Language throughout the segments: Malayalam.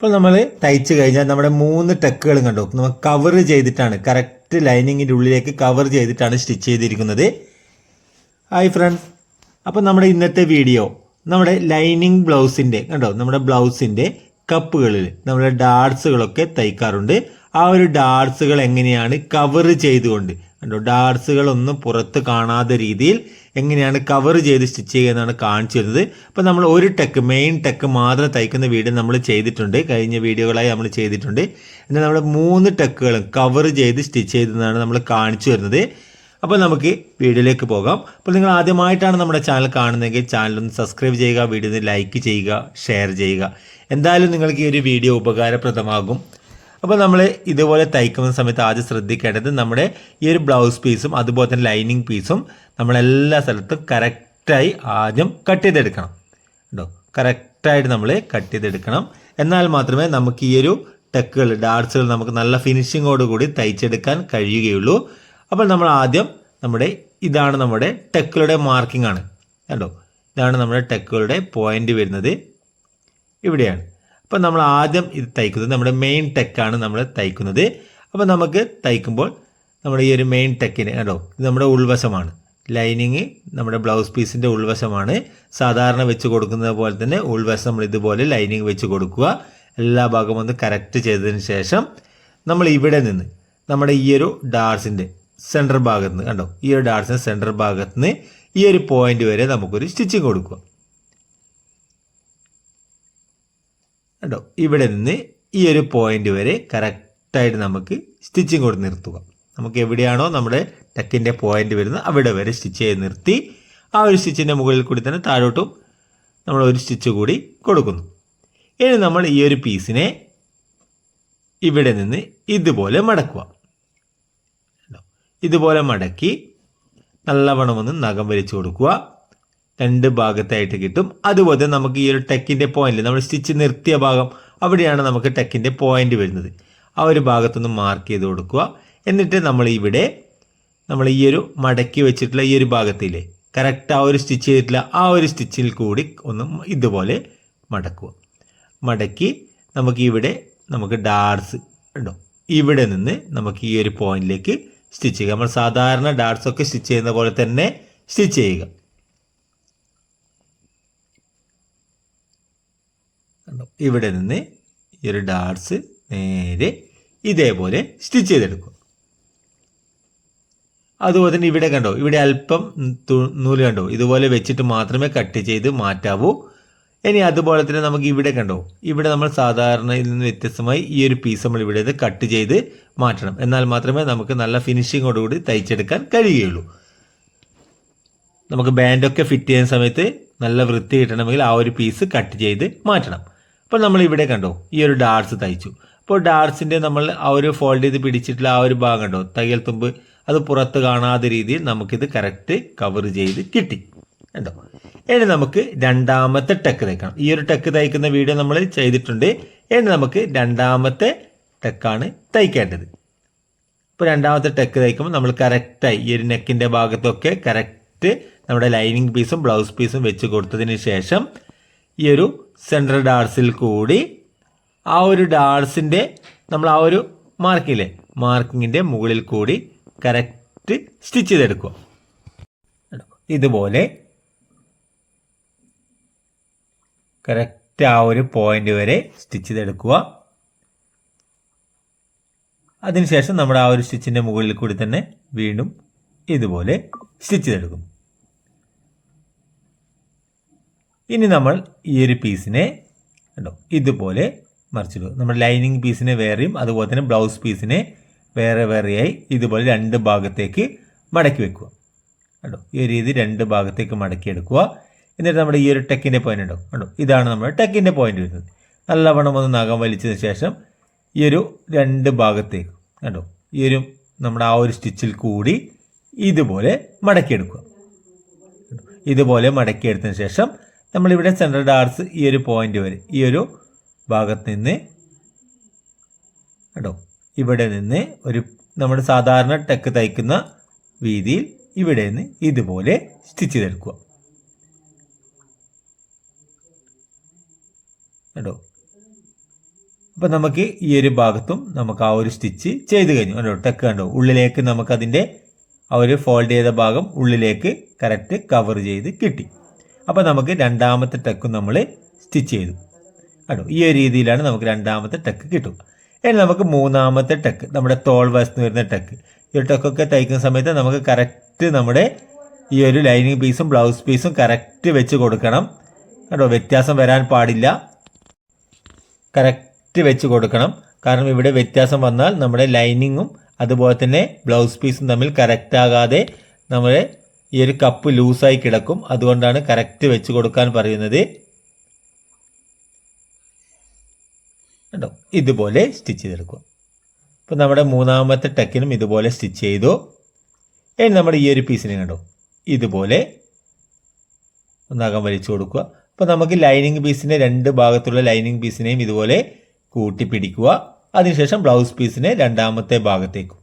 ഇപ്പോൾ നമ്മൾ തയ്ച്ച് കഴിഞ്ഞാൽ നമ്മുടെ മൂന്ന് ടെക്കുകളും കണ്ടു. നമ്മൾ കവർ ചെയ്തിട്ടാണ് കറക്റ്റ് ലൈനിങ്ങിന്റെ ഉള്ളിലേക്ക് കവർ ചെയ്തിട്ടാണ് സ്റ്റിച്ച് ചെയ്തിരിക്കുന്നത്. ഹായ് ഫ്രണ്ട്സ് അപ്പോൾ നമ്മുടെ ഇന്നത്തെ വീഡിയോ നമ്മുടെ ലൈനിങ് ബ്ലൗസിന്റെ കണ്ടോ? നമ്മുടെ ബ്ലൗസിന്റെ കപ്പുകളിൽ നമ്മുടെ ഡാർട്സുകളൊക്കെ തയ്ക്കാറുണ്ട്. ആ ഒരു ഡാർട്സുകൾ എങ്ങനെയാണ് കവർ ചെയ്തുകൊണ്ട് കണ്ടോ? ഡാർട്സുകളൊന്നും പുറത്ത് കാണാത്ത രീതിയിൽ എങ്ങനെയാണ് കവർ ചെയ്ത് സ്റ്റിച്ച് ചെയ്യുക എന്നാണ് കാണിച്ചു തരുന്നത്. അപ്പോൾ നമ്മൾ ഒരു ടെക്ക് മെയിൻ ടെക്ക് മാത്രം തയ്ക്കുന്ന വീഡിയോ നമ്മൾ ചെയ്തിട്ടുണ്ട്. കഴിഞ്ഞ വീഡിയോകളായി നമ്മൾ ചെയ്തിട്ടുണ്ട്. എന്നാൽ നമ്മൾ മൂന്ന് ടെക്കുകളും കവർ ചെയ്ത് സ്റ്റിച്ച് ചെയ്തതാണ് നമ്മൾ കാണിച്ചു വരുന്നത് അപ്പോൾ നമുക്ക് വീഡിയോയിലേക്ക് പോകാം. അപ്പോൾ നിങ്ങൾ ആദ്യമായിട്ടാണ് നമ്മുടെ ചാനൽ കാണുന്നതെങ്കിൽ ചാനൽ ഒന്ന് സബ്സ്ക്രൈബ് ചെയ്യുക വീഡിയോ ലൈക്ക് ചെയ്യുക ഷെയർ ചെയ്യുക. എന്തായാലും നിങ്ങൾക്ക് ഈ ഒരു വീഡിയോ ഉപകാരപ്രദമാകും. അപ്പോൾ നമ്മൾ ഇതുപോലെ തയ്ക്കുന്ന സമയത്ത് ആദ്യം ശ്രദ്ധിക്കേണ്ടത് നമ്മുടെ ഈ ഒരു ബ്ലൗസ് പീസും അതുപോലെ തന്നെ ലൈനിങ് പീസും നമ്മളെല്ലാ സ്ഥലത്തും കറക്റ്റായി ആദ്യം കട്ട് ചെയ്തെടുക്കണം. കേട്ടോ കറക്റ്റായിട്ട് നമ്മൾ കട്ട് ചെയ്തെടുക്കണം. എന്നാൽ മാത്രമേ നമുക്ക് ഈ ഒരു ടെക്കുകൾ ഡാർട്സുകൾ നമുക്ക് നല്ല ഫിനിഷിങ്ങോട് കൂടി തയ്ച്ചെടുക്കാൻ കഴിയുകയുള്ളൂ. അപ്പോൾ നമ്മൾ ആദ്യം നമ്മുടെ ഇതാണ് നമ്മുടെ ടെക്കുകളുടെ മാർക്കിംഗ് ആണ്. കണ്ടോ? ഇതാണ് നമ്മുടെ ടെക്കുകളുടെ പോയിന്റ് വരുന്നത്. ഇവിടെയാണ്. അപ്പോൾ നമ്മൾ ആദ്യം ഇത് തയ്ക്കുന്നത് നമ്മുടെ മെയിൻ ടെക്കാണ് നമ്മൾ തയ്ക്കുന്നത്. അപ്പോൾ നമുക്ക് തയ്ക്കുമ്പോൾ നമ്മുടെ ഈ ഒരു മെയിൻ ടെക്കിന് കേട്ടോ ഇത് നമ്മുടെ ഉൾവശമാണ്. ലൈനിങ് നമ്മുടെ ബ്ലൗസ് പീസിന്റെ ഉൾവശമാണ്. സാധാരണ വെച്ച് കൊടുക്കുന്നത് പോലെ തന്നെ ഉൾവശം നമ്മൾ ഇതുപോലെ ലൈനിങ് വെച്ച് കൊടുക്കുക. എല്ലാ ഭാഗവും ഒന്ന് കറക്റ്റ് ചെയ്തതിന് ശേഷം നമ്മൾ ഇവിടെ നിന്ന് നമ്മുടെ ഈ ഒരു ഡാർസിന്റെ സെന്റർ ഭാഗത്ത് നിന്ന് കണ്ടോ ഈ ഒരു ഡാർസിന്റെ സെന്റർ ഭാഗത്ത് നിന്ന് ഈ ഒരു പോയിന്റ് വരെ നമുക്കൊരു സ്റ്റിച്ചിങ് കൊടുക്കുക. കണ്ടോ? ഇവിടെ നിന്ന് ഈ ഒരു പോയിന്റ് വരെ കറക്റ്റായിട്ട് നമുക്ക് സ്റ്റിച്ചിങ് കൊടുത്ത് നിർത്തുക. നമുക്ക് എവിടെയാണോ നമ്മുടെ ടെക്കിന്റെ പോയിന്റ് വരുന്നത് അവിടെ വരെ സ്റ്റിച്ച് ചെയ്ത് നിർത്തി. ആ ഒരു സ്റ്റിച്ചിന്റെ മുകളിൽ കൂടി തന്നെ താഴോട്ടും നമ്മൾ ഒരു സ്റ്റിച്ച് കൂടി കൊടുക്കുന്നു. ഇനി നമ്മൾ ഈ ഒരു പീസിനെ ഇവിടെ നിന്ന് ഇതുപോലെ മടക്കുക? ഇതുപോലെ മടക്കി നല്ലവണ്ണം ഒന്ന് നഖം വലിച്ചു കൊടുക്കുക. രണ്ട് ഭാഗത്തായിട്ട് കിട്ടും. അതുപോലെ നമുക്ക് ഈ ഒരു ടെക്കിന്റെ പോയിന്റ് നമ്മൾ സ്റ്റിച്ച് നിർത്തിയ ഭാഗം അവിടെയാണ് നമുക്ക് ടെക്കിന്റെ പോയിന്റ് വരുന്നത്. ആ ഒരു ഭാഗത്തൊന്ന് മാർക്ക് ചെയ്ത് കൊടുക്കുക. എന്നിട്ട് നമ്മൾ ഇവിടെ നമ്മൾ ഈ ഒരു മടക്കി വെച്ചിട്ടുള്ള ഈ ഒരു ഭാഗത്തില്ലേ കറക്റ്റ് ആ ഒരു സ്റ്റിച്ച് ചെയ്തിട്ടില്ല ആ ഒരു സ്റ്റിച്ചിൽ കൂടി ഒന്ന് ഇതുപോലെ മടക്കുക. മടക്കി നമുക്ക് ഇവിടെ നമുക്ക് ഡാർസ് ഉണ്ടോ? ഇവിടെ നിന്ന് നമുക്ക് ഈ ഒരു പോയിന്റിലേക്ക് സ്റ്റിച്ച് ചെയ്യുക. നമ്മൾ സാധാരണ ഡാർസ് ഒക്കെ സ്റ്റിച്ച് ചെയ്യുന്ന പോലെ തന്നെ സ്റ്റിച്ച് ചെയ്യുക കണ്ടോ ഇവിടെ നിന്ന് ഈ ഒരു ഡാർട്സ് നേരെ ഇതേപോലെ സ്റ്റിച്ച് ചെയ്തെടുക്കും. അതുപോലെ തന്നെ ഇവിടെ കണ്ടോ ഇവിടെ അല്പം നൂൽ കണ്ടോ ഇതുപോലെ വെച്ചിട്ട് മാത്രമേ കട്ട് ചെയ്ത് മാറ്റാവൂ. ഇനി അതുപോലെ തന്നെ നമുക്ക് ഇവിടെ കണ്ടോ ഇവിടെ നമ്മൾ സാധാരണ ഇതിൽ നിന്ന് വ്യത്യസ്തമായി ഈ ഒരു പീസ് നമ്മൾ ഇവിടെ കട്ട് ചെയ്ത് മാറ്റണം. എന്നാൽ മാത്രമേ നമുക്ക് നല്ല ഫിനിഷിങ്ങോടുകൂടി തയ്ച്ചെടുക്കാൻ കഴിയുകയുള്ളൂ. നമുക്ക് ബാൻഡൊക്കെ ഫിറ്റ് ചെയ്യുന്ന സമയത്ത് നല്ല വൃത്തി കിട്ടണമെങ്കിൽ ആ ഒരു പീസ് കട്ട് ചെയ്ത് മാറ്റണം. അപ്പോൾ നമ്മൾ ഇവിടെ കണ്ടോ ഈ ഒരു ഡാർസ് തയ്ച്ചു. അപ്പോൾ ഡാർസിന്റെ നമ്മൾ ആ ഒരു ഫോൾഡ് ചെയ്ത് പിടിച്ചിട്ടുള്ള ആ ഒരു ഭാഗം കണ്ടോ തയ്യൽ തുമ്പ് അത് പുറത്ത് കാണാത്ത രീതിയിൽ നമുക്കിത് കറക്റ്റ് കവർ ചെയ്ത് കിട്ടി. കണ്ടോ? ഇനി നമുക്ക് രണ്ടാമത്തെ ടെക്ക് തയ്ക്കണം. ഈ ഒരു ടെക്ക് തയ്ക്കുന്ന വീഡിയോ നമ്മൾ ചെയ്തിട്ടുണ്ട്. ഇനി നമുക്ക് രണ്ടാമത്തെ ടെക്കാണ് തയ്ക്കേണ്ടത്. ഇപ്പോൾ രണ്ടാമത്തെ ടെക്ക് തയ്ക്കുമ്പോൾ നമ്മൾ കറക്റ്റായി ഈ ഒരു നെക്കിന്റെ ഭാഗത്തൊക്കെ കറക്റ്റ് നമ്മുടെ ലൈനിങ് പീസും ബ്ലൗസ് പീസും വെച്ച് കൊടുത്തതിന് ശേഷം ഈ ഒരു സെൻട്രൽ ഡാർസിൽ കൂടി ആ ഒരു ഡാർസിന്റെ നമ്മൾ ആ ഒരു മാർക്കില്ലേ മാർക്കിങ്ങിന്റെ മുകളിൽ കൂടി കറക്റ്റ് സ്റ്റിച്ച് ചെയ്തെടുക്കുക. ഇതുപോലെ കറക്റ്റ് ആ ഒരു പോയിന്റ് വരെ സ്റ്റിച്ച് ചെയ്തെടുക്കുക. അതിനുശേഷം നമ്മുടെ ആ ഒരു സ്റ്റിച്ചിന്റെ മുകളിൽ കൂടി തന്നെ വീണ്ടും ഇതുപോലെ സ്റ്റിച്ച് ചെയ്തെടുക്കും. ഇനി നമ്മൾ ഈ ഒരു പീസിനെ കണ്ടോ ഇതുപോലെ മറിച്ചിടുക നമ്മൾ ലൈനിങ് പീസിനെ വേറെയും അതുപോലെ തന്നെ ബ്ലൗസ് പീസിനെ വേറെ വേറെയായി ഇതുപോലെ രണ്ട് ഭാഗത്തേക്ക് മടക്കി വെക്കുക. കണ്ടോ ഈ ഒരു രീതി രണ്ട് ഭാഗത്തേക്ക് മടക്കി എടുക്കുക എന്നിട്ട് നമ്മുടെ ഈ ഒരു ടെക്കിന്റെ പോയിന്റ് ഉണ്ടോ കണ്ടോ ഇതാണ് നമ്മുടെ ടെക്കിന്റെ പോയിന്റ് വരുന്നത്. നല്ലവണ്ണം ഒന്ന് നഖം വലിച്ചതിന് ശേഷം ഈ ഒരു രണ്ട് ഭാഗത്തേക്ക് കണ്ടോ ഈ ഒരു നമ്മുടെ ആ ഒരു സ്റ്റിച്ചിൽ കൂടി ഇതുപോലെ മടക്കിയെടുക്കുക? ഇതുപോലെ മടക്കിയെടുത്തതിന് ശേഷം നമ്മളിവിടെ സെൻട്രൽ ഡാർസ് ഈ ഒരു പോയിന്റ് വരെ ഈ ഒരു ഭാഗത്ത് നിന്ന് കേട്ടോ ഇവിടെ നിന്ന് ഒരു നമ്മുടെ സാധാരണ ടെക്ക് തയ്ക്കുന്ന രീതിയിൽ ഇവിടെ നിന്ന് ഇതുപോലെ സ്റ്റിച്ച് ചെയ്തെടുക്കുക. കേട്ടോ അപ്പോൾ നമുക്ക് ഈ ഒരു ഭാഗത്തും നമുക്ക് ആ ഒരു സ്റ്റിച്ച് ചെയ്ത് കഴിഞ്ഞു. കേട്ടോ ടെക്ക് കണ്ടോ? ഉള്ളിലേക്ക് നമുക്കതിന്റെ ആ ഒരു ഫോൾഡ് ചെയ്ത ഭാഗം ഉള്ളിലേക്ക് കറക്റ്റ് കവർ ചെയ്ത് കിട്ടി. അപ്പോൾ നമുക്ക് രണ്ടാമത്തെ ടെക്കും നമ്മൾ സ്റ്റിച്ച് ചെയ്തു. കേട്ടോ ഈ ഒരു രീതിയിലാണ് നമുക്ക് രണ്ടാമത്തെ ടെക്ക് കിട്ടുക. ഇനി നമുക്ക് മൂന്നാമത്തെ ടെക്ക് നമ്മുടെ തോൾ വശത്ത് വരുന്ന ടെക്ക്. ഈ ഒരു ടെക്കൊക്കെ തയ്ക്കുന്ന സമയത്ത് നമുക്ക് കറക്റ്റ് നമ്മുടെ ഈ ഒരു ലൈനിങ് പീസും ബ്ലൗസ് പീസും കറക്റ്റ് വെച്ച് കൊടുക്കണം. കേട്ടോ വ്യത്യാസം വരാൻ പാടില്ല. കറക്റ്റ് വെച്ച് കൊടുക്കണം. കാരണം ഇവിടെ വ്യത്യാസം വന്നാൽ നമ്മുടെ ലൈനിങ്ങും അതുപോലെ തന്നെ ബ്ലൗസ് പീസും തമ്മിൽ കറക്റ്റ് ആകാതെ നമ്മുടെ ഈ ഒരു കപ്പ് ലൂസായി കിടക്കും. അതുകൊണ്ടാണ് കറക്റ്റ് വെച്ച് കൊടുക്കാൻ പറയുന്നത്. കണ്ടോ? ഇതുപോലെ സ്റ്റിച്ച് ചെയ്തെടുക്കുക. അപ്പോൾ നമ്മുടെ മൂന്നാമത്തെ ടെക്കിനും ഇതുപോലെ സ്റ്റിച്ച് ചെയ്തു. ഇനി നമ്മുടെ ഈ ഒരു പീസിനെ കണ്ടോ? ഇതുപോലെ ഒന്നകം വലിച്ചു കൊടുക്കുക. അപ്പോൾ നമുക്ക് ലൈനിങ് പീസിന്റെ രണ്ട് ഭാഗത്തുള്ള ലൈനിങ് പീസിനെയും ഇതുപോലെ കൂട്ടി പിടിക്കുക. അതിനുശേഷം ബ്ലൗസ് പീസിനെ രണ്ടാമത്തെ ഭാഗത്തേക്കും.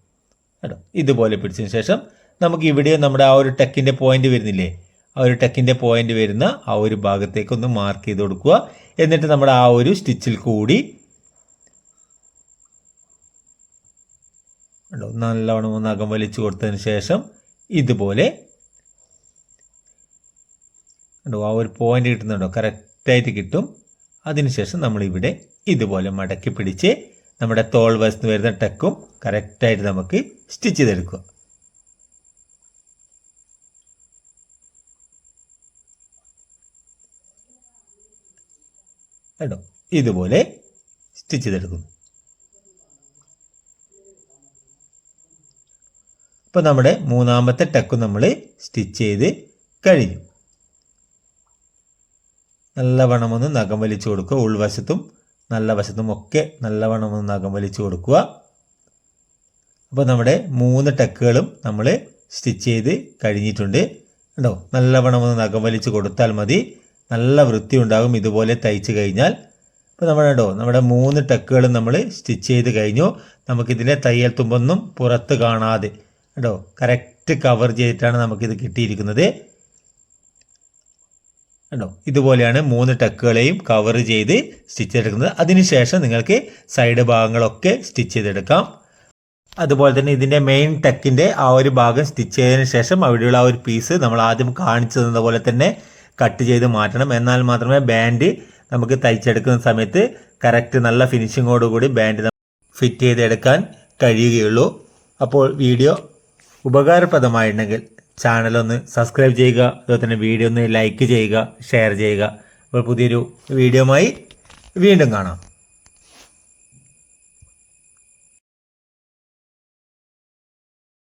കേട്ടോ ഇതുപോലെ പിടിച്ചതിന് ശേഷം നമുക്ക് ഇവിടെ നമ്മുടെ ആ ഒരു ടെക്കിന്റെ പോയിന്റ് വരുന്നില്ലേ? ആ ഒരു ടെക്കിന്റെ പോയിന്റ് വരുന്ന ആ ഒരു ഭാഗത്തേക്ക് ഒന്ന് മാർക്ക് ചെയ്ത് കൊടുക്കുക. എന്നിട്ട് നമ്മുടെ ആ ഒരു സ്റ്റിച്ചിൽ കൂടി നല്ലവണ്ണം ഒന്ന് അകം വലിച്ചു കൊടുത്തതിന് ശേഷം ഇതുപോലെ കണ്ടോ ആ ഒരു പോയിന്റ് കിട്ടുന്നുണ്ടോ? കറക്റ്റായിട്ട് കിട്ടും. അതിനുശേഷം നമ്മളിവിടെ ഇതുപോലെ മടക്കി പിടിച്ച് നമ്മുടെ തോൾ വശത്ത് വരുന്ന ടെക്കും കറക്റ്റായിട്ട് നമുക്ക് സ്റ്റിച്ച് ചെയ്തെടുക്കുക. കണ്ടോ? ഇതുപോലെ സ്റ്റിച്ച് ചെയ്തെടുക്കുന്നു. അപ്പോൾ നമ്മുടെ മൂന്നാമത്തെ ടക്ക് നമ്മൾ സ്റ്റിച്ച് ചെയ്ത് കഴിഞ്ഞു. നല്ലവണ്ണം ഒന്ന് നഖം വലിച്ചു കൊടുക്കുക. ഉൾവശത്തും നല്ല വശത്തും ഒക്കെ നല്ലവണ്ണം ഒന്ന് നഖം വലിച്ചു കൊടുക്കുക. അപ്പോൾ നമ്മുടെ മൂന്ന് ടക്കുകളും നമ്മൾ സ്റ്റിച്ച് ചെയ്ത് കഴിഞ്ഞിട്ടുണ്ട്. കേട്ടോ നല്ലവണ്ണം ഒന്ന് നഖം വലിച്ച് കൊടുത്താൽ മതി. നല്ല വൃത്തി ഉണ്ടാകും ഇതുപോലെ തയ്ച്ച് കഴിഞ്ഞാൽ. ഇപ്പോൾ നമ്മുടെ കണ്ടോ നമ്മുടെ മൂന്ന് ടെക്കുകളും നമ്മൾ സ്റ്റിച്ച് ചെയ്ത് കഴിഞ്ഞു. നമുക്കിതിന്റെ തയ്യൽ തുമ്പൊന്നും പുറത്ത് കാണാതെ കേട്ടോ കറക്റ്റ് കവർ ചെയ്തിട്ടാണ് നമുക്കിത് കിട്ടിയിരിക്കുന്നത്. കണ്ടോ ഇതുപോലെയാണ് മൂന്ന് ടക്കുകളെയും കവർ ചെയ്ത് സ്റ്റിച്ച് ചെയ്തെടുക്കുന്നത്. അതിനുശേഷം നിങ്ങൾക്ക് സൈഡ് ഭാഗങ്ങളൊക്കെ സ്റ്റിച്ച് ചെയ്തെടുക്കാം. അതുപോലെ തന്നെ ഇതിന്റെ മെയിൻ ടെക്കിന്റെ ആ ഒരു ഭാഗം സ്റ്റിച്ച് ചെയ്തതിന് ശേഷം അവിടെയുള്ള ആ ഒരു പീസ് നമ്മൾ ആദ്യം കാണിച്ചു തന്നതുപോലെ തന്നെ കട്ട് ചെയ്ത് മാറ്റണം. എന്നാൽ മാത്രമേ ബാൻഡ് നമുക്ക് തയ്ച്ചെടുക്കുന്ന സമയത്ത് കറക്റ്റ് നല്ല ഫിനിഷിങ്ങോടുകൂടി ബാൻഡ് ഫിറ്റ് ചെയ്തെടുക്കാൻ കഴിയുകയുള്ളൂ. അപ്പോൾ വീഡിയോ ഉപകാരപ്രദമായിട്ടുണ്ടെങ്കിൽ ഒന്ന് സബ്സ്ക്രൈബ് ചെയ്യുക. അതുപോലെ തന്നെ വീഡിയോ ഒന്ന് ലൈക്ക് ചെയ്യുക ഷെയർ ചെയ്യുക. അപ്പോൾ പുതിയൊരു വീഡിയോമായി വീണ്ടും കാണാം.